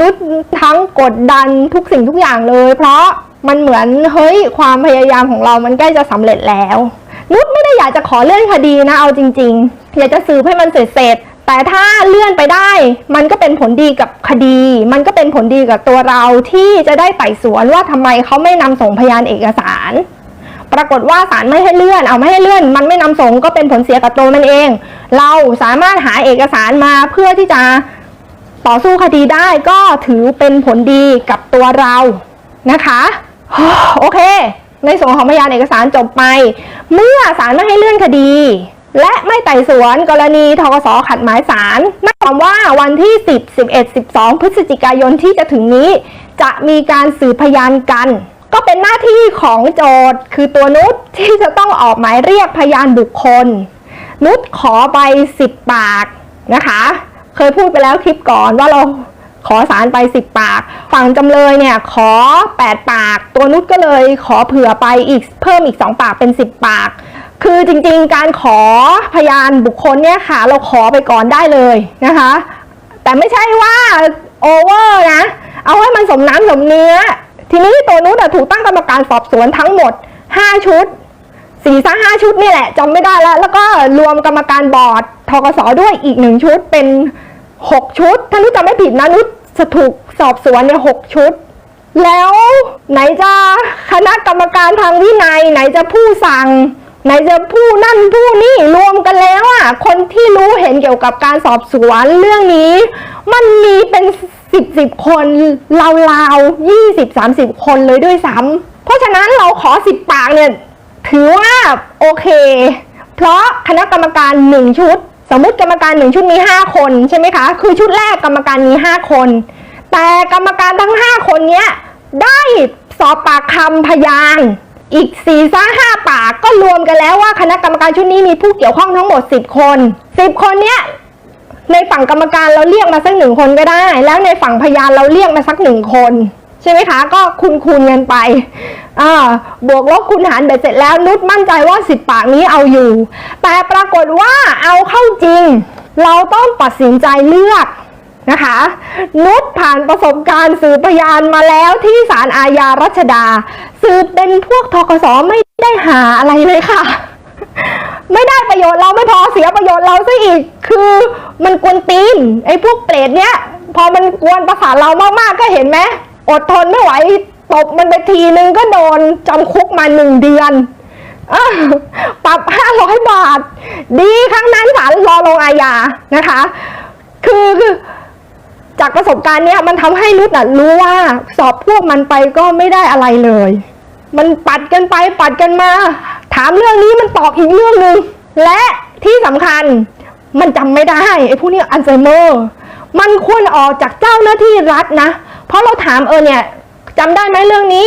นุชจะพูดยังไงอะนุชทั้งกดดันทุกสิ่งทุกอย่างเลย เพราะมันเหมือนเฮ้ยความพยายามของเรามันใกล้จะสำเร็จแล้ว นุชไม่ได้อยากจะขอเลื่อนคดีนะเอาจริง ๆ อยากจะสืบให้มันเสร็จเสร็จแต่ถ้าเลื่อนไปได้ มันก็เป็นผลดีกับคดี มันก็เป็นผลดีกับตัวเราที่จะได้ไต่สวนว่าทำไมเขาไม่นำส่งพยานเอกสาร ปรากฏว่าศาลไม่ให้เลื่อน เอาไม่ให้เลื่อน มันไม่นำส่งก็เป็นผลเสียกับตัวมันเอง เราสามารถหาเอกสารมาเพื่อที่จะ ต่อสู้คดีได้ก็ถือเป็นผลดีกับตัวเรานะคะโอเค ในส่วนของพยานเอกสารจบไป เมื่อศาลไม่ให้เลื่อนคดี และไม่ไต่สวนกรณีทกสขัดหมายศาลนั่นหมายความว่าวันที่ 10 11 12 พฤศจิกายนที่จะถึงนี้ จะมีการสืบพยานกัน ก็เป็นหน้าที่ของโจทย์คือตัวนุชที่จะต้องออกหมายเรียกพยานบุคคล นุชขอไป 10 ปากนะคะ เคยพูดไปแล้วคลิปก่อนว่าเราขอสารไป 10 ปาก ฝั่งจำเลยเนี่ยขอ 8 ปาก ตัวนุชก็เลยขอเผื่อไปอีกเพิ่มอีก 2 ปากเป็น 10 ปาก คือจริงๆ การขอพยานบุคคลเนี่ยค่ะ เราขอไปก่อนได้เลยนะคะ แต่ไม่ใช่ว่าโอเวอร์นะ เอาให้มันสมน้ำสมเนื้อ ทีนี้ตัวนุชถูกตั้งกรรมการสอบสวนทั้งหมด 5 ชุดสี่ซะห้าชุดนี่แหละจำไม่ได้แล้ว แล้วก็รวมกรรมการบอร์ดทกสด้วยอีกหนึ่งชุดเป็น หกชุด ถ้านุชจำไม่ผิดนะนุชจะถูกสอบสวนเนี่ยหกชุด แล้วไหนจะคณะกรรมการทางวินัย ไหนจะผู้สั่ง ไหนจะผู้นั่นผู้นี่รวมกันแล้วอะคนที่รู้เห็นเกี่ยวกับการสอบสวนเรื่องนี้ มันมีเป็นสิบสิบคนราวๆยี่สิบสามสิบคนเลยด้วยซ้ำเพราะฉะนั้นเราขอสิบปากเนี่ยถือว่าโอเค เพราะคณะกรรมการหนึ่งชุด สมมุติกรรมการหนึ่งชุดมีห้าคนใช่ไหมคะ คือชุดแรกกรรมการมีห้าคน แต่กรรมการทั้งห้าคนเนี้ยได้สอบปากคำพยานอีกสี่ซ่าห้าปากก็รวมกันแล้วว่าคณะกรรมการชุดนี้มีผู้เกี่ยวข้องทั้งหมดสิบคนสิบคนเนี้ยในฝั่งกรรมการเราเรียกมาสักหนึ่งคนก็ได้ แล้วในฝั่งพยานเราเรียกมาสักหนึ่งคน ใช่ไหมคะก็คูณคูณกันไปบวกลบคูณหารเบ็ดเสร็จแล้วนุชมั่นใจว่าสิบปากนี้เอาอยู่ แต่ปรากฏว่าเอาเข้าจริง เราต้องตัดสินใจเลือกนะคะ นุชผ่านประสบการณ์สืบพยานมาแล้วที่ศาลอาญารัชดา สืบเป็นพวกทกสไม่ได้หาอะไรเลยค่ะ ไม่ได้ประโยชน์เราไม่พอเสียประโยชน์เราซะอีก คือมันกวนตีนไอ้พวกเปรตเนี้ย พอมันกวนประสาทเรามากๆก็เห็นไหม อดทนไม่ไหวตบมันไปทีนึงก็โดนจำคุกมาหนึ่งเดือนอปรับห้าร้อยบาท ดีครั้งนั้นศาลรอลงอาญานะคะคือคือจากประสบการณ์เนี้ยมันทำให้นุชน่ะรู้ว่าสอบพวกมันไปก็ไม่ได้อะไรเลย มันปัดกันไปปัดกันมา ถามเรื่องนี้มันตอบอีกเรื่องหนึ่งและที่สำคัญมันจำไม่ได้ไอ้พวกนี้อัลไซเมอร์ มันควรออกจากเจ้าหน้าที่รัฐนะ ราะเราถามเออเนี่ยจำได้ไหมเรื่องนี้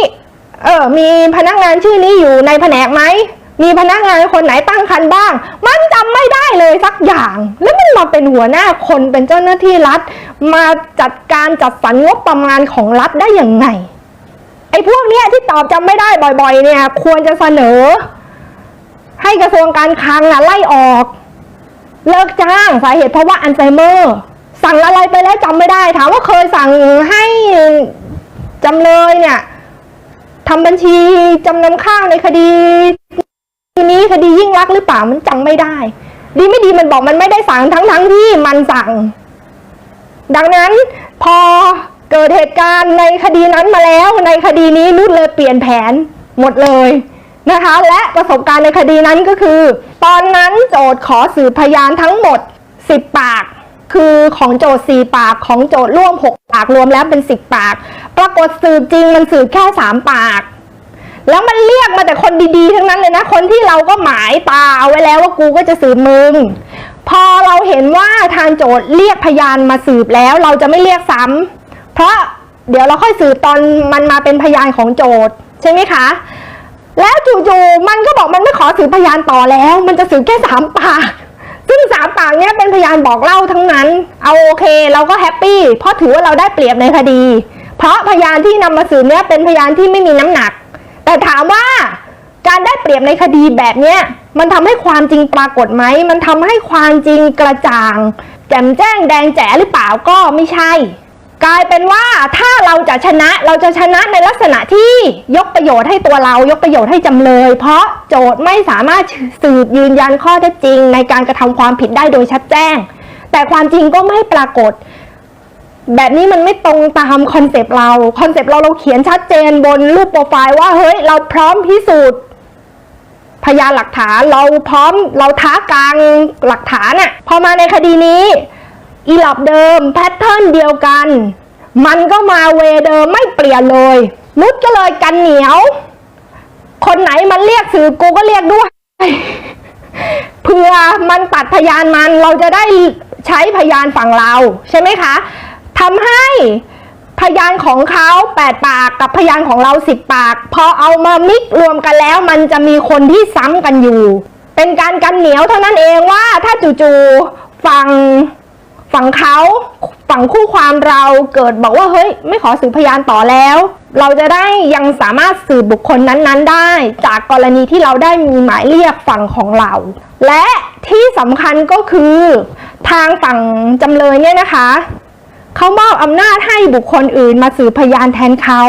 เออมีพนักงานชื่อนี้อยู่ในแผนกไหมมีพนักงานคนไหนตั้งคันบ้าง มันจำไม่ได้เลยสักอย่าง แล้วมันมาเป็นหัวหน้าคนเป็นเจ้าหน้าที่รัฐ มาจัดการจัดสรรงบประมาณของรัฐได้อย่างไงไอ้พวกเนี้ยที่ตอบจำไม่ได้บ่อย ๆ เนี่ย ควรจะเสนอ ให้กระทรวงการคลังอะไล่ออก เลิกจ้างสาเหตุเพราะว่าอัลไซเมอร์ สั่งอะไรไปแล้วจำไม่ได้ ถามว่าเคยสั่งให้จำเลยเนี่ยทำบัญชีจำนำข้าวในคดีนี้คดียิ่งรักหรือเปล่ามันจำไม่ได้ ดีไม่ดีมันบอกมันไม่ได้สั่งทั้งทั้งที่มันสั่ง ดังนั้นพอเกิดเหตุการณ์ในคดีนั้นมาแล้วในคดีนี้นุชเลยเปลี่ยนแผนหมดเลยนะคะ และประสบการณ์ในคดีนั้นก็คือ ตอนนั้นโจทย์ขอสืบพยานทั้งหมด 10 ปาก คือของโจทย์4ปากของโจทย์ร่วม6ปากรวมแล้วเป็น10ปาก ปรากฏสืบจริงมันสืบแค่3ปาก แล้วมันเรียกมาแต่คนดีๆ ทั้งนั้นเลยนะ คนที่เราก็หมายตาเอาไว้แล้วว่ากูก็จะสืบมึง พอเราเห็นว่าทางโจทย์เรียกพยานมาสืบแล้ว เราจะไม่เรียกซ้ำเพราะเดี๋ยวเราค่อยสืบตอนมันมาเป็นพยานของโจทย์ใช่ไหมคะ แล้วจู่ๆมันก็บอกมันไม่ขอสืบพยานต่อแล้ว มันจะสืบแค่สามปาก ซึ่งสามปากเนี้ยเป็นพยานบอกเล่าทั้งนั้น เอาโอเคเราก็แฮปปี้เพราะถือว่าเราได้เปรียบในคดี เพราะพยานที่นำมาสืบเนี้ยเป็นพยานที่ไม่มีน้ำหนัก แต่ถามว่าการได้เปรียบในคดีแบบเนี้ยมันทำให้ความจริงปรากฏไหม มันทำให้ความจริงกระจ่าง แจ่มแจ้งแดงแจ๋หรือเปล่าก็ไม่ใช่ กลายเป็นว่าถ้าเราจะชนะเราจะชนะในลักษณะที่ยกประโยชน์ให้ตัวเรายกประโยชน์ให้จำเลย เพราะโจทย์ไม่สามารถสืบยืนยันข้อเท็จจริง ในการกระทำความผิดได้โดยชัดแจ้ง แต่ความจริงก็ไม่ปรากฏ แบบนี้มันไม่ตรงตามคอนเซปต์เราคอนเซปต์เราเราเขียนชัดเจนบนรูปโปรไฟล์ว่าเฮ้ยเราพร้อมพิสูจน์พยานหลักฐานเราพร้อมเราท้ากลางหลักฐานอะพอมาในคดีนี้ อีหลับเดิมแพทเทิร์นเดียวกัน มันก็มาเวเดิมไม่เปลี่ยนเลย นุชก็เลยกันเหนียว คนไหนมันเรียกสื่อกูก็เรียกด้วยเพื่อมันตัดพยานมันเราจะได้ใช้พยานฝั่งเรา ใช่ไหมคะทำให้พยานของเขา8ปากกับพยานของเรา10ปาก พอเอามามิกรวมกันแล้ว มันจะมีคนที่ซ้ำกันอยู่ เป็นการกันเหนียวเท่านั้นเองว่าถ้าจู่ๆฝั่ง ฝั่งเขาฝั่งคู่ความเราเกิดบอกว่าเฮ้ยไม่ขอสืบพยานต่อแล้ว เราจะได้ยังสามารถสืบบุคคลนั้นๆ ได้ จากกรณีที่เราได้มีหมายเรียกฝั่งของเรา และที่สำคัญก็คือ ทางฝั่งจำเลยเนี่ยนะคะเขามอบอำนาจให้บุคคลอื่นมาสืบพยานแทนเขา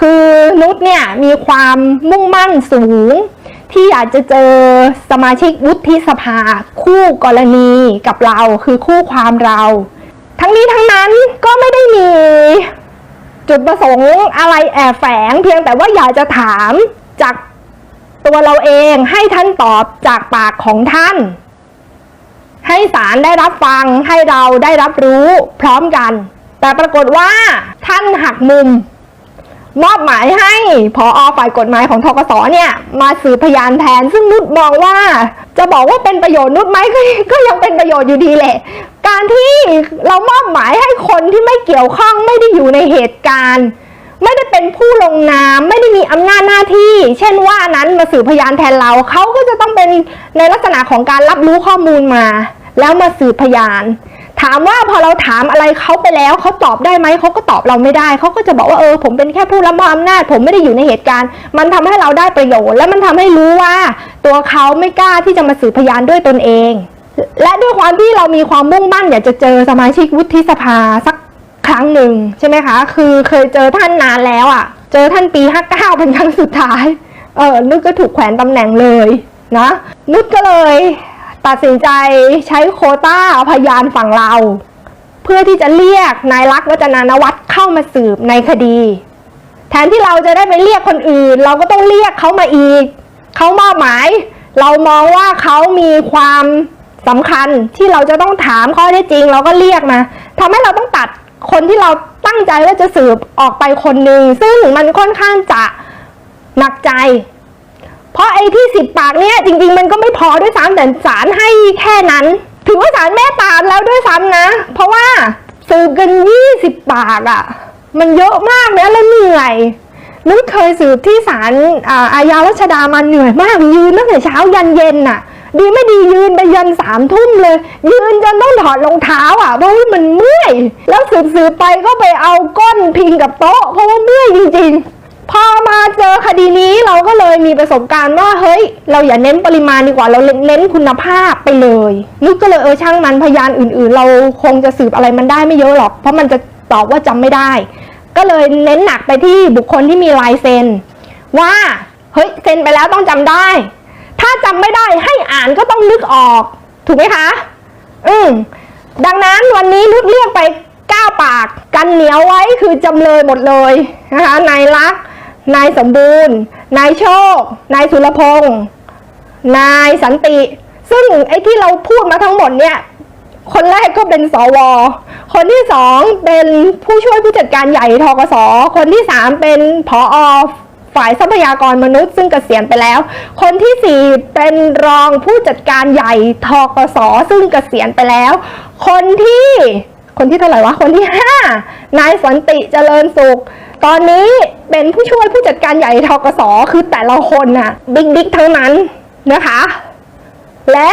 คือนุชเนี่ยมีความมุ่งมั่นสูง ที่อยากจะเจอสมาชิกวุฒิสภา คู่กรณีกับเราคือคู่ความเรา ทั้งนี้ทั้งนั้นก็ไม่ได้มี จุดประสงค์อะไรแอบแฝง เพียงแต่ว่าอยากจะถามจากตัวเราเองให้ท่านตอบจากปากของท่าน ให้ศาลได้รับฟังให้เราได้รับรู้พร้อมกัน แต่ปรากฏว่าท่านหักมุม มอบหมายให้พออฝ่ายกฎหมายของทกสเนี่ย มาสืบพยานแทน ซึ่งนุชมองว่า จะบอกว่าเป็นประโยชน์นุชไหมก็ยังเป็นประโยชน์อยู่ดีแหละ การที่เรามอบหมายให้คนที่ไม่เกี่ยวข้องไม่ได้อยู่ในเหตุการณ์ ไม่ได้เป็นผู้ลงนามไม่ได้มีอำนาจหน้าที่ เช่นว่านั้นมาสืบพยานแทนเราเขาก็จะต้องเป็นในลักษณะของการรับรู้ข้อมูลมา แล้วมาสืบพยาน ถามว่าพอเราถามอะไรเขาไปแล้วเขาตอบได้ไหมเขาก็ตอบเราไม่ได้เขาก็จะบอกว่าเออผมเป็นแค่ผู้รับมอบอำนาจ ผมไม่ได้อยู่ในเหตุการณ์ มันทำให้เราได้ประโยชน์ และมันทำให้รู้ว่า ตัวเขาไม่กล้าที่จะมาสืบพยานด้วยตนเอง และด้วยความที่เรามีความมุ่งมั่นอยากจะเจอสมาชิกวุฒิสภาสักครั้งหนึ่งใช่ไหมคะ คือเคยเจอท่านนานแล้วอะ่ะ เจอท่านปี59เป็นครั้งสุดท้ายเออนุชก็ถูกแขวนตำแหน่งเลยนะนุชก็เลย ตัดสินใจใช้โคต้าพยานฝั่งเรา เพื่อที่จะเรียกนายรักวัจนานวัฒน์เข้ามาสืบในคดี แทนที่เราจะได้ไปเรียกคนอื่น เราก็ต้องเรียกเขามาอีกเขามอบหมาย เรามองว่าเขามีความสำคัญที่เราจะต้องถามข้อเท็จจริง เราก็เรียกมาทำให้เราต้องตัดคนที่เราตั้งใจว่าจะสืบออกไปคนหนึ่งซึ่งมันค่อนข้างจะหนักใจ เพราะไอ้ที่สิบปากเนี่ยจริง ๆ มันก็ไม่พอด้วยซ้ำแต่ศาลให้แค่นั้น ถือว่าศาลแม่ตามแล้วด้วยซ้ำนะ เพราะว่าสืบกันยี่สิบปากอะ่ะ มันเยอะมากนะแล้วเหนื่อยนึกเคยสืบที่ศาลอาญารัชดามาเหนื่อยมากยืนตั้งแต่เช้ายันเย็นน่ะ ดีไม่ดียืนไปยันสามทุ่มเลย ยืนจนต้องถอดรองเท้าอะเพราะว่ามันเมื่อย แล้วสืบสืบๆไปก็ไปเอาก้นพิงกับโต๊ะเพราะว่าเมื่อยจริงๆ พอมาเจอคดีนี้เราก็เลยมีประสบการณ์ว่าเฮ้ย เราอย่าเน้นปริมาณดีกว่าเราเน้นคุณภาพไปเลยนึกก็เลยเออช่างมันพยานอื่น ๆ เราคงจะสืบอะไรมันได้ไม่เยอะหรอก เพราะมันจะตอบว่าจำไม่ได้ ก็เลยเน้นหนักไปที่บุคคลที่มีลายเซ็น ว่าเฮ้ยเซ็นไปแล้วต้องจำได้ ถ้าจำไม่ได้ให้อ่านก็ต้องนึกออก ถูกไหมคะ อืมดังนั้นวันนี้นุชเรียกไปก้าปากกันเหนียวไว้คือจำเลยหมดเลยนะคะนายรัก นายสมบูรณ์ นายโชค นายสุรพงษ์นายสันติ ซึ่งไอ้ที่เราพูดมาทั้งหมดเนี่ย คนแรกก็เป็นสว คนที่สองเป็นผู้ช่วยผู้จัดการใหญ่ทกส คนที่สามเป็นผออฝ่ายทรัพยากรมนุษย์ซึ่งเกษียณไปแล้ว คนที่สี่เป็นรองผู้จัดการใหญ่ทกสซึ่งเกษียณไปแล้ว คนที่ คนที่เท่าไหร่วะ คนที่ห้านายสันติเจริญสุข ตอนนี้เป็นผู้ช่วยผู้จัดการใหญ่ทกสคือแต่ละคนน่ะบิ๊กบิ๊กทั้งนั้นนะคะ และ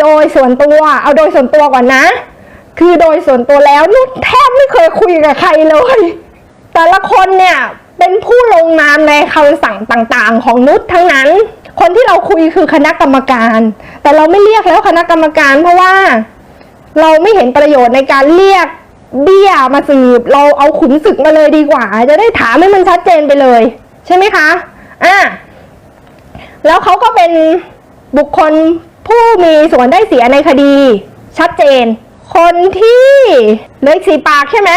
โดยส่วนตัวเอาโดยส่วนตัวก่อนนะ คือโดยส่วนตัวแล้วนุชแทบไม่เคยคุยกับใครเลย แต่ละคนเนี่ยเป็นผู้ลงนามในคำสั่งต่างๆ ของนุชทั้งนั้น คนที่เราคุยคือคณะกรรมการ แต่เราไม่เรียกแล้วคณะกรรมการเพราะว่า เราไม่เห็นประโยชน์ในการเรียก เบี้ยมาสืบ เราเอาขุนศึกมาเลยดีกว่า จะได้ถามให้มันชัดเจนไปเลย ใช่ไหมคะอะแล้วเขาก็เป็นบุคคลผู้มีส่วนได้เสียในคดี ชัดเจน คนที่เหลืออีกสีปากใช่ไหม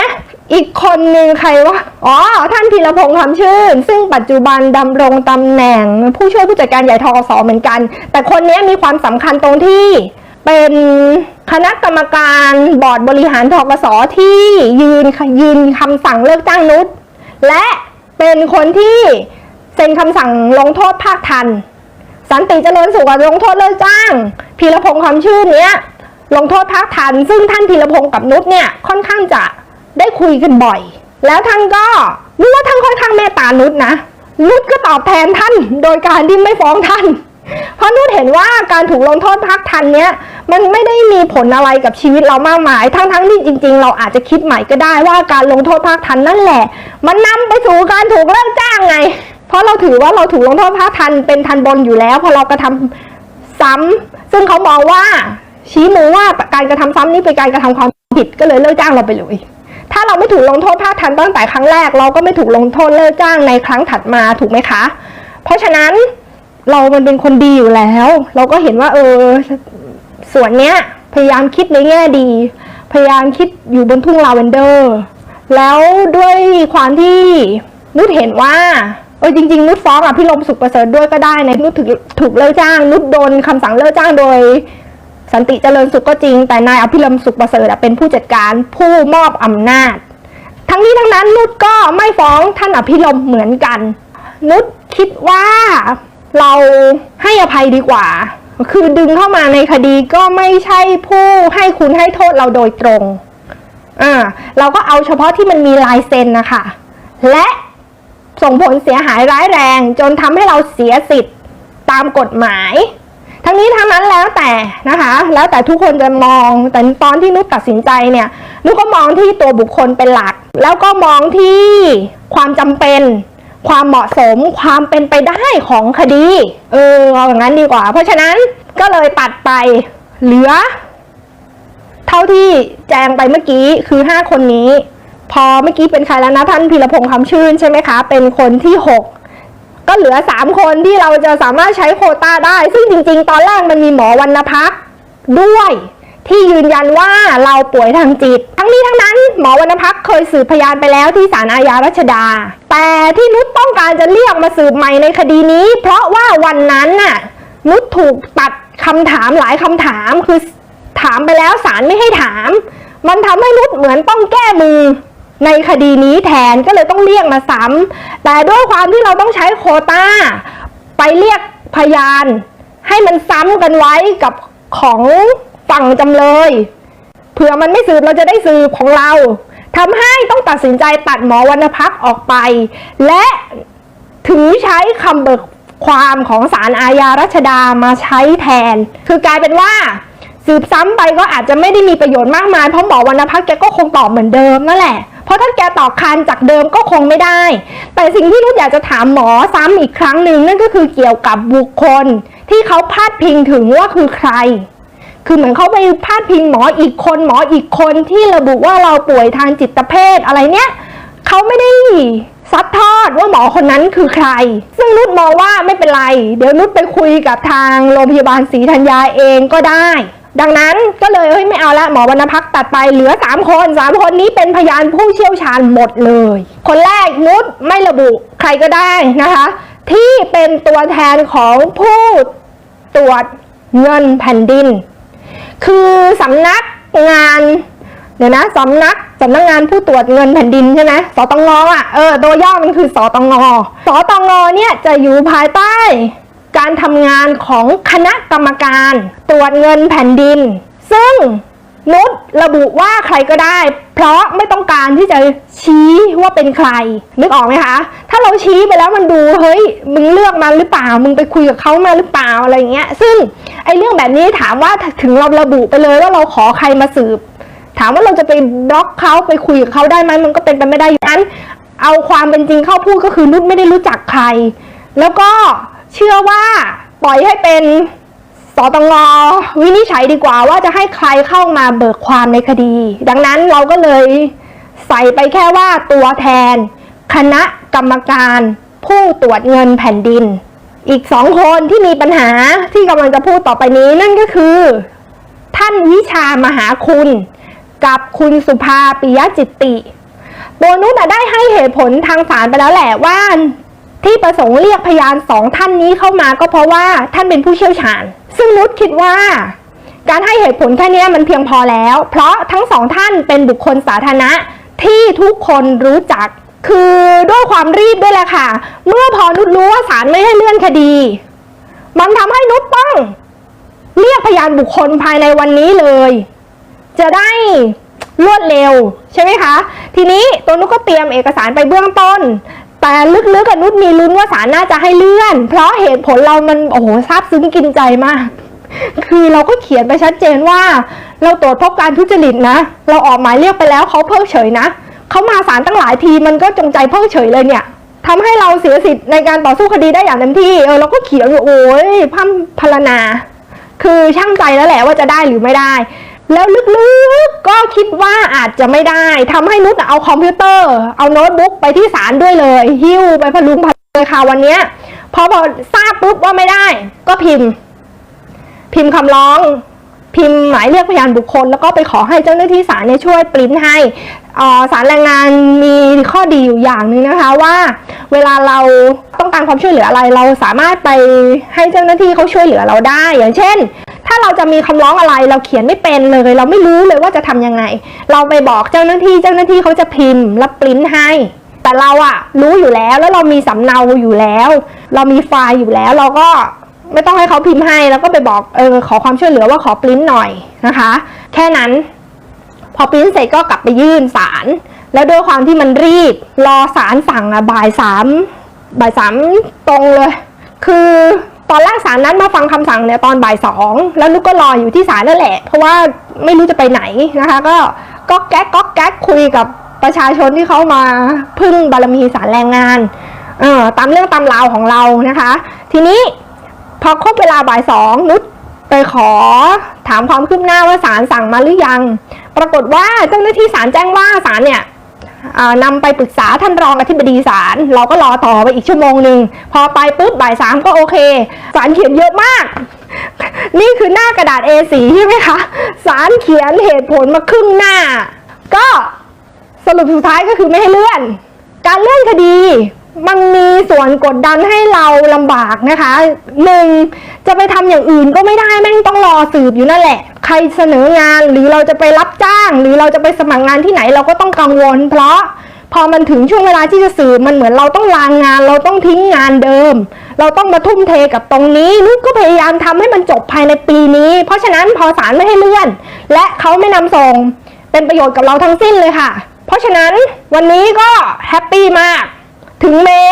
อีกคนหนึ่งใครวะอ๋อ ท่านธีรพงษ์คำชื่น ซึ่งปัจจุบันดำรงตำแหน่ง ผู้ช่วยผู้จัดการใหญ่ทกสเหมือนกัน แต่คนนี้มีความสำคัญตรงที่เป็น คณะกรรมการบอร์ดบริหารทกสที่ยืนยืนคำสั่งเลิกจ้างนุชและเป็นคนที่เซ็นคำสั่งลงโทษภาคทัน สันติเจริญสุขลงโทษเลิกจ้าง พีรพงษ์คำชื่นเนี้ยลงโทษภาคทัน ซึ่งท่านพีรพงษ์กับนุชเนี่ยค่อนข้างจะได้คุยกันบ่อย แล้วท่านก็นึกว่าท่านค่อนข้างเมตตานุชนะนุชก็ตอบแทนท่านโดยการที่ไม่ฟ้องท่าน เพราะนุชเห็นว่าการถูกลงโทษพักทันเนี้ยมันไม่ได้มีผลอะไรกับชีวิตเรามากมาย ทั้งๆที่จริง ๆ เราอาจจะคิดใหม่ก็ได้ว่าการลงโทษพักทันนั่นแหละ มันนำไปสู่การถูกเลิกจ้างไง เพราะเราถือว่าเราถูกลงโทษพักทันเป็นทันบนอยู่แล้ว พอเรากระทำซ้ำซึ่งเขามองว่าชี้มูว่าการกระทำซ้ำนี่เป็นการกระทำความผิดก็เลยเลิกจ้างเราไปเลยถ้าเราไม่ถูกลงโทษภาคทันตั้งแต่ครั้งแรก เราก็ไม่ถูกลงโทษเลิกจ้างในครั้งถัดมาถูกไหมคะ เพราะฉะนั้น เรามันเป็นคนดีอยู่แล้ว เราก็เห็นว่า เออ ส่วนเนี้ย พยายามคิดในแง่ดี พยายามคิดอยู่บนทุ่งลาเวนเดอร์ แล้วด้วยความที่นุชเห็นว่าเออจริงๆ นุชฟ้องอะพี่ลมสุขประเสริฐด้วยก็ได้นะนุชถูกถูกเลิกจ้าง นุชโดนคำสั่งเลิกจ้างโดย สันติเจริญสุขก็จริง แต่นายอภิรมสุขประเสริฐเป็นผู้จัดการผู้มอบอำนาจ ทั้งนี้ทั้งนั้นนุชก็ไม่ฟ้องท่านอภิรมเหมือนกัน นุชคิดว่า เราให้อภัยดีกว่า คือดึงเข้ามาในคดีก็ไม่ใช่ผู้ให้คุณให้โทษเราโดยตรง อ่า เราก็เอาเฉพาะที่มันมีลายเซ็นนะคะ และส่งผลเสียหายร้ายแรงจนทำให้เราเสียสิทธิ์ตามกฎหมาย ทั้งนี้ทั้งนั้นแล้วแต่นะคะ แล้วแต่ทุกคนจะมอง แต่ตอนที่นุชตัดสินใจเนี่ย นุชก็มองที่ตัวบุคคลเป็นหลัก แล้วก็มองที่ความจำเป็น ความเหมาะสมความเป็นไปได้ของคดี เออเอาอย่างนั้นดีกว่า เพราะฉะนั้นก็เลยตัดไปเหลือ เท่าที่แจงไปเมื่อกี้คือ5คนนี้ พอเมื่อกี้เป็นใครแล้วนะท่านพีรพงษ์คำชื่นใช่ไหมคะ เป็นคนที่6ก็เหลือ3คนที่เราจะสามารถใช้โคต้าได้ ซึ่งจริง ๆ ตอนแรกมันมีหมอวรรณพักด้วย ที่ยืนยันว่าเราป่วยทางจิต ทั้งนี้ทั้งนั้นหมอวรรณพักเคยสืบพยานไปแล้วที่ศาลอาญารัชดา แต่ที่นุชต้องการจะเรียกมาสืบใหม่ในคดีนี้ เพราะว่าวันนั้นน่ะนุชถูกตัดคำถามหลายคำถามคือถามไปแล้วศาลไม่ให้ถาม มันทำให้นุชเหมือนต้องแก้มือในคดีนี้แทนก็เลยต้องเรียกมาซ้ำแต่ด้วยความที่เราต้องใช้โคต้าไปเรียกพยาน ให้มันซ้ำกันไว้กับของ ฝั่งจำเลยเผื่อมันไม่สืบเราจะได้สืบของเราทำให้ต้องตัดสินใจตัดหมอวรรณพักออกไป และถือใช้คำเบิกความของศาลอาญารัชดามาใช้แทน คือกลายเป็นว่า สืบซ้ำไปก็อาจจะไม่ได้มีประโยชน์มากมายเพราะหมอวรรณพักแกก็คงตอบเหมือนเดิมนั่นแหละเพราะถ้าแกตอบคันจากเดิมก็คงไม่ได้ แต่สิ่งที่นุชอยากจะถามหมอซ้ำอีกครั้งหนึ่งนั่นก็คือเกี่ยวกับบุคคลที่เขาพาดพิงถึงว่าคือใคร คือเหมือนเขาไปพาดพิงหมออีกคนหมออีกคนที่ระบุว่าเราป่วยทางจิตเภทอะไรเนี้ยเขาไม่ได้ซัดทอดว่าหมอคนนั้นคือใคร ซึ่งนุชมองว่าไม่เป็นไร เดี๋ยวนุชไปคุยกับทางโรงพยาบาลศรีธัญญาเองก็ได้ ดังนั้นก็เลยเฮ้ยไม่เอาละหมอวรรณพักตัดไปเหลือ 3 คน 3 คนนี้เป็นพยานผู้เชี่ยวชาญหมดเลย คนแรกนุชไม่ระบุใครก็ได้นะคะ ที่เป็นตัวแทนของผู้ตรวจเงินแผ่นดิน คือสำนักงานเดี๋ยวนะสำนักสำนักงานผู้ตรวจเงินแผ่นดินใช่ไหมสตงอะเออตัวย่อมันคือสตงสตงเนี่ยจะอยู่ภายใต้ การทำงานของคณะกรรมการตรวจเงินแผ่นดิน ซึ่ง นุชระบุว่าใครก็ได้ เพราะไม่ต้องการที่จะชี้ว่าเป็นใคร นึกออกไหมคะ ถ้าเราชี้ไปแล้วมันดูเฮ้ยมึงเลือกมาหรือเปล่า มึงไปคุยกับเขามาหรือเปล่าอะไรเงี้ย ซึ่งไอ้เรื่องแบบนี้ถามว่าถึงเราระบุไปเลยว่าเราขอใครมาสืบ ถามว่าเราจะไปบล็อกเขาไปคุยกับเขาได้ไหมมันก็เป็นไปไม่ได้อยู่นั้นเอาความเป็นจริงเข้าพูดก็คือนุชไม่ได้รู้จักใคร แล้วก็เชื่อว่าปล่อยให้เป็น สตงวินิจฉัยดีกว่าว่าจะให้ใครเข้ามาเบิกความในคดี ดังนั้นเราก็เลยใส่ไปแค่ว่าตัวแทน คณะกรรมการผู้ตรวจเงินแผ่นดิน อีกสองคนที่มีปัญหาที่กำลังจะพูดต่อไปนี้นั่นก็คือ ท่านวิชามหาคุณ กับคุณสุภาปิยจิตติ ตัวนุชอะได้ให้เหตุผลทางศาลไปแล้วแหละว่า ที่ประสงค์เรียกพยานสองท่านนี้เข้ามาก็เพราะว่าท่านเป็นผู้เชี่ยวชาญ ซึ่งนุชคิดว่า การให้เหตุผลแค่นี้มันเพียงพอแล้ว เพราะทั้งสองท่านเป็นบุคคลสาธารณะที่ทุกคนรู้จัก คือด้วยความรีบด้วยแหละค่ะ เมื่อพอนุชรู้ว่าศาลไม่ให้เลื่อนคดี มันทำให้นุชต้องเรียกพยานบุคคลภายในวันนี้เลย จะได้รวดเร็วใช่ไหมคะ ทีนี้ตัวนุชก็เตรียมเอกสารไปเบื้องต้น แต่ลึกๆกับนุชมีลุ้นว่าศาลน่าจะให้เลื่อน เพราะเหตุผลเรามันโอ้โหซาบซึ้งกินใจมาก คือเราก็เขียนไปชัดเจนว่า เราตรวจพบการทุจริตนะ เราออกหมายเรียกไปแล้วเขาเพิกเฉยนะเขามาศาลตั้งหลายทีมันก็จงใจเพิกเฉยเลยเนี่ยทำให้เราเสียสิทธิ์ในการต่อสู้คดีได้อย่างเต็มที่เออเราก็เขียนอยู่โอ้ยพัมพรรณนา คือช่างใจแล้วแหละว่าจะได้หรือไม่ได้ แล้วลึกๆก็คิดว่าอาจจะไม่ได้ทำให้นุชเอาคอมพิวเตอร์ เอาโน้ตบุ๊กไปที่ศาลด้วยเลย หิ้วไปพลุงพลังเลยค่ะวันนี้พอพอทราบปุ๊บว่าไม่ได้ ก็พิมพ์ พิมพ์คำร้อง พิมพ์หมายเรียกพยานบุคคล แล้วก็ไปขอให้เจ้าหน้าที่ศาลเนี่ยช่วยปริ้นให้ศาลแรงงานมีข้อดีอยู่อย่างหนึ่งนะคะว่า เวลาเราต้องการความช่วยเหลืออะไรเราสามารถไปให้เจ้าหน้าที่เขาช่วยเหลือเราได้ อย่างเช่น ถ้าเราจะมีคำร้องอะไรเราเขียนไม่เป็นเลย เราไม่รู้เลยว่าจะทำยังไง เราไปบอกเจ้าหน้าที่เจ้าหน้าที่เขาจะพิมพ์แล้วปริ้นให้ แต่เราอะรู้อยู่แล้วแล้วเรามีสำเนาอยู่แล้ว เรามีไฟล์อยู่แล้วเราก็ไม่ต้องให้เขาพิมพ์ให้ แล้วก็ไปบอกเออขอความช่วยเหลือว่าขอปริ้นหน่อยนะคะ แค่นั้น พอปริ้นเสร็จก็กลับไปยื่นศาลแล้วด้วยความที่มันรีบ รอศาลสั่งอะบ่ายสามบ่ายสามตรงเลย คือ ตอนแรกศาลนัดมาฟังคำสั่งเนี่ยตอนบ่ายสองแล้วนุกก็รออยู่ที่ศาลนั่นแหละ เพราะว่าไม่รู้จะไปไหนนะคะ ก็ก็แก๊กก็แก๊กคุยกับประชาชนที่เขามาพึ่งบารมีศาลแรงงานเออตามเรื่องตามราวของเรานะคะ ทีนี้พอครบเวลาบ่ายสองนุชไปขอถามความคืบหน้าว่าศาลสั่งมาหรือยัง ปรากฏว่าเจ้าหน้าที่ศาลแจ้งว่าศาลเนี่ย นำไปปรึกษาท่านรองอธิบดีศาลเราก็รอต่อไปอีกชั่วโมงหนึ่งพอไปปุ๊บบ่ายสามก็โอเคศาลเขียนเยอะมาก นี่คือหน้ากระดาษ A4 ใช่ไหมคะศาลเขียนเหตุผลมาครึ่งหน้า ก็สรุปสุดท้ายก็คือไม่ให้เลื่อน การเลื่อนคดี มันมีส่วนกดดันให้เราลำบากนะคะหนึ่งจะไปทำอย่างอื่นก็ไม่ได้แม่งต้องรอสืบอยู่นั่นแหละ ใครเสนองานหรือเราจะไปรับจ้าง หรือเราจะไปสมัครงานที่ไหนเราก็ต้องกังวล เพราะพอมันถึงช่วงเวลาที่จะสืบมันเหมือนเราต้องลางงาน เราต้องทิ้งงานเดิม เราต้องมาทุ่มเทกับตรงนี้นุกก็พยายามทำให้มันจบภายในปีนี้ เพราะฉะนั้นพอศาลไม่ให้เลื่อน และเขาไม่นำส่งเป็นประโยชน์กับเราทั้งสิ้นเลยค่ะ เพราะฉะนั้นวันนี้ก็แฮปปี้มาก ถึงแม้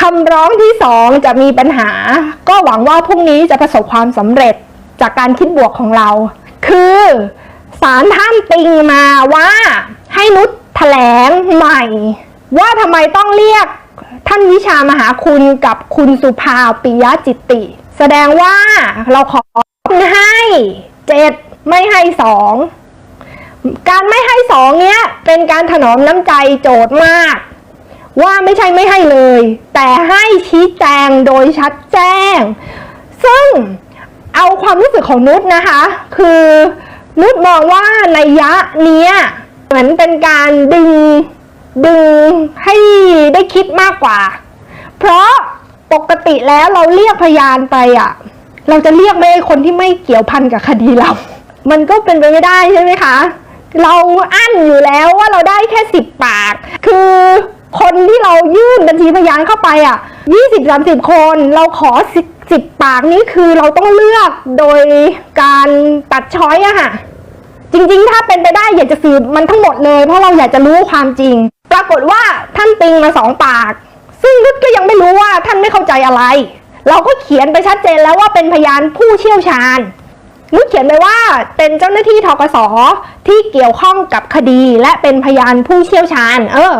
คำร้องที่สองจะมีปัญหา ก็หวังว่าพรุ่งนี้จะประสบความสำเร็จจากการคิดบวกของเรา คือสารท่านติงมาว่าให้นุชแถลงใหม่ ว่าทำไมต้องเรียกท่านวิชามหาคุณกับคุณสุภาปิยจิตติ แสดงว่าเราขอให้เจ็ดไม่ให้สอง การไม่ให้สองเนี้ยเป็นการถนอมน้ำใจโจทย์มาก ว่าไม่ใช่ไม่ให้เลย แต่ให้ชี้แจงโดยชัดแจ้ง ซึ่งเอาความรู้สึกของนุชนะคะ คือนุชมองว่าในยะเนี้ยเหมือนเป็นการดึงดึงให้ได้คิดมากกว่า เพราะปกติแล้วเราเรียกพยานไปอะ เราจะเรียกไม่คนที่ไม่เกี่ยวพันกับคดีเรา มันก็เป็นไปไม่ได้ใช่ไหมคะ เราอั้นอยู่แล้วว่าเราได้แค่สิบปาก คือคนที่เรายื่นบัญชีพยานเข้าไปอะยี่สิบสามสิบคน เราขอสิบสิบปากนี้คือเราต้องเลือกโดยการตัดช้อยอะค่ะ จริงๆ ถ้าเป็นไปได้อยากจะสืบมันทั้งหมดเลย เพราะเราอยากจะรู้ความจริง ปรากฏว่าท่านติงมาสองปาก ซึ่งนุชก็ยังไม่รู้ว่าท่านไม่เข้าใจอะไร เราก็เขียนไปชัดเจนแล้วว่าเป็นพยานผู้เชี่ยวชาญ นุชเขียนไปว่าเป็นเจ้าหน้าที่ทกสที่เกี่ยวข้องกับคดี และเป็นพยานผู้เชี่ยวชาญ เออ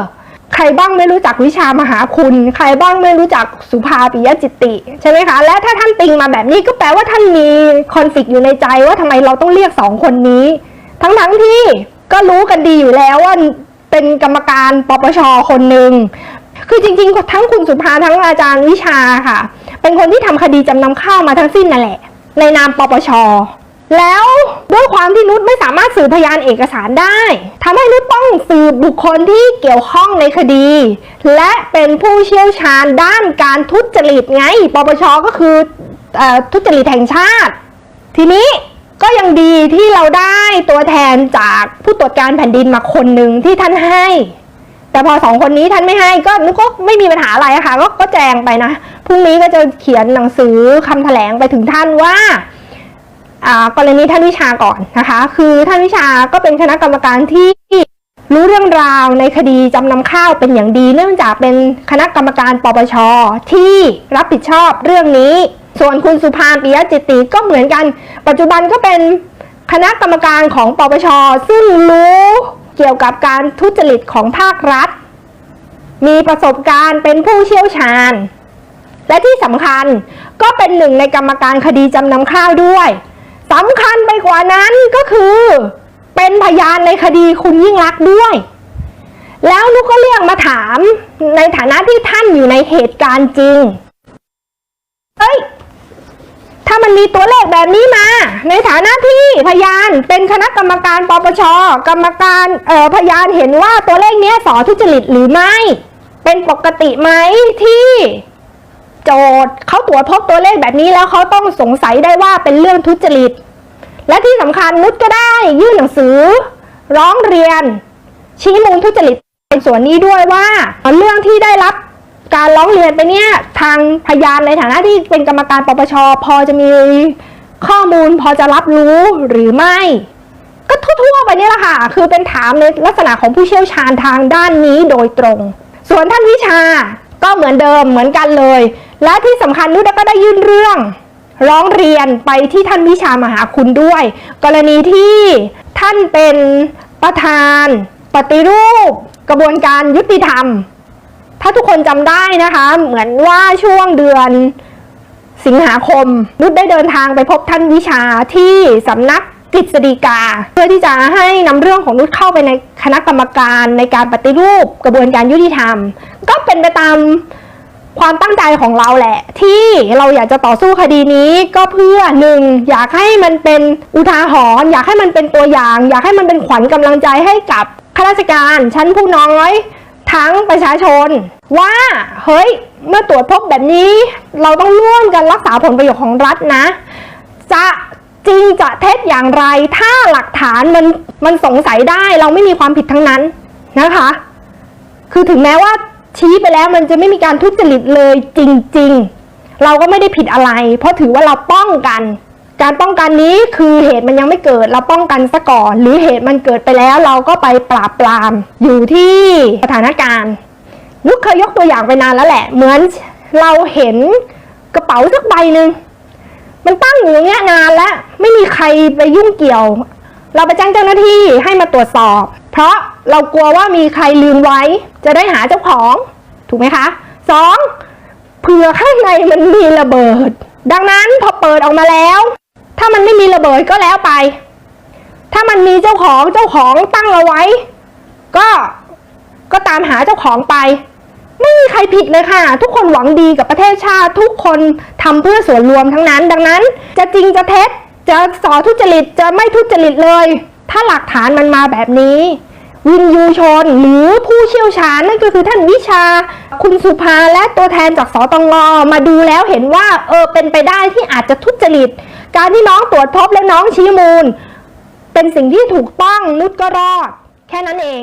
ใครบ้างไม่รู้จักวิชามหาคุณ ใครบ้างไม่รู้จักสุภาปิยจิตติใช่ไหมคะ และถ้าท่านติงมาแบบนี้ก็แปลว่าท่านมีคอนฟ lict อยู่ในใจว่าทำไมเราต้องเรียกสองคนนี้ ทั้งทั้งที่ก็รู้กันดีอยู่แล้วว่าเป็นกรรมการปปชคนหนึ่งคือจริงๆ ทั้งคุณสุภาทั้งอาจารย์วิชาค่ะ เป็นคนที่ทำคดีจำนำข้าวมาทั้งสิ้นนั่นแหละ ในนามปปช แล้วด้วยความที่นุชไม่สามารถสืบพยานเอกสารได้ทำให้นุชต้องสืบบุคคลที่เกี่ยวข้องในคดี และเป็นผู้เชี่ยวชาญด้านการทุจริตไง ปปชก็คืออทุจริตแห่งชาติ ทีนี้ก็ยังดีที่เราได้ตัวแทนจากผู้ตรวจการแผ่นดินมาคนหนึ่งที่ท่านให้ แต่พอสองคนนี้ท่านไม่ให้ก็นุกก็ไม่มีปัญหาอะไระค่ะก็ก็แจงไปนะพรุ่งนี้ก็จะเขียนหนังสือคำแถลงไปถึงท่านว่า กรณีท่านวิชาก่อนนะคะ คือท่านวิชาก็เป็นคณะกรรมการที่รู้เรื่องราวในคดีจำนำข้าวเป็นอย่างดี เนื่องจากเป็นคณะกรรมการปปชที่รับผิดชอบเรื่องนี้ ส่วนคุณสุภาปิยจิตติก็เหมือนกัน ปัจจุบันก็เป็นคณะกรรมการของปปชซึ่งรู้เกี่ยวกับการทุจริตของภาครัฐ มีประสบการณ์เป็นผู้เชี่ยวชาญ และที่สำคัญก็เป็นหนึ่งในกรรมการคดีจำนำข้าวด้วย สำคัญไปกว่านั้นก็คือ เป็นพยานในคดีคุณยิ่งรักด้วย แล้วนุกก็เรียกมาถามในฐานะที่ท่านอยู่ในเหตุการณ์จริง เฮ้ย ถ้ามันมีตัวเลขแบบนี้มา ในฐานะที่พยานเป็นคณะกรรมการปปช กรรมการเอ่อพยานเห็นว่าตัวเลขเนี้ยสอทุจริตหรือไม่ เป็นปกติไหมที่ โจทย์เขาตรวจพบตัวเลขแบบนี้แล้วเขาต้องสงสัยได้ว่าเป็นเรื่องทุจริต และที่สำคัญนุชก็ได้ยื่นหนังสือ ร้องเรียน ชี้มูลทุจริตในส่วนนี้ด้วยว่าเรื่องที่ได้รับการร้องเรียนไปเนี่ยทางพยานในฐานะที่เป็นกรรมการปปชพอจะมีข้อมูลพอจะรับรู้หรือไม่ ก็ทั่วๆไปนี่แหละค่ะ คือเป็นถามในลักษณะของผู้เชี่ยวชาญทางด้านนี้โดยตรง ส่วนท่านวิชาก็เหมือนเดิมเหมือนกันเลย และที่สำคัญนุชก็ได้ยื่นเรื่อง ร้องเรียนไปที่ท่านวิชามหาคุณด้วย กรณีที่ท่านเป็นประธาน ปฏิรูป กระบวนการยุติธรรม ถ้าทุกคนจำได้นะคะ เหมือนว่าช่วงเดือนสิงหาคม นุชได้เดินทางไปพบท่านวิชาที่สำนักกฤษฎีกา เพื่อที่จะให้นำเรื่องของนุชเข้าไปในคณะกรรมการในการปฏิรูปกระบวนการยุติธรรม ก็เป็นไปตาม ความตั้งใจของเราแหละ ที่เราอยากจะต่อสู้คดีนี้ก็เพื่อหนึ่งอยากให้มันเป็นอุทาหรณ์อยากให้มันเป็นตัวอย่าง อยากให้มันเป็นขวัญกำลังใจให้กับข้าราชการชั้นผู้น้อยทั้งประชาชน ว่าเฮ้ยเมื่อตรวจพบแบบนี้ เราต้องร่วมกันรักษาผลประโยชน์ของรัฐนะ จะจริงจะเท็จอย่างไร ถ้าหลักฐานมันมันสงสัยได้ เราไม่มีความผิดทั้งนั้นนะคะ คือถึงแม้ว่า ชี้ไปแล้วมันจะไม่มีการทุจริตเลยจริง ๆ เราก็ไม่ได้ผิดอะไร เพราะถือว่าเราป้องกัน การป้องกันนี้คือเหตุมันยังไม่เกิดเราป้องกันซะก่อน หรือเหตุมันเกิดไปแล้วเราก็ไปปราบปรามอยู่ที่สถานการณ์นุกเคยยกตัวอย่างไปนานแล้วแหละ เหมือนเราเห็นกระเป๋าสักใบหนึ่งมันตั้งอยู่อย่างเงี้ยนานแล้ว ไม่มีใครไปยุ่งเกี่ยว เราไปแจ้งเจ้าหน้าที่ให้มาตรวจสอบ เพราะเรากลัวว่ามีใครลืมไว้ จะได้หาเจ้าของ ถูกไหมคะสองเผื่อข้างในมันมีระเบิด ดังนั้นพอเปิดออกมาแล้ว ถ้ามันไม่มีระเบิดก็แล้วไป ถ้ามันมีเจ้าของเจ้าของตั้งเอาไว้ ก็ก็ตามหาเจ้าของไป ไม่มีใครผิดเลยค่ะ ทุกคนหวังดีกับประเทศชาติ ทุกคนทำเพื่อส่วนรวมทั้งนั้น ดังนั้น จะจริงจะเท็จจะสอทุจริตจะไม่ทุจริตเลย ถ้าหลักฐานมันมาแบบนี้ วินยูชนหรือผู้เชี่ยวชาญนั่นก็คือท่านวิชา คุณสุภาและตัวแทนจากสตงมาดูแล้วเห็นว่าเออเป็นไปได้ที่อาจจะทุจริต การที่น้องตรวจพบและน้องชี้มูล เป็นสิ่งที่ถูกต้องนุชก็รอด แค่นั้นเอง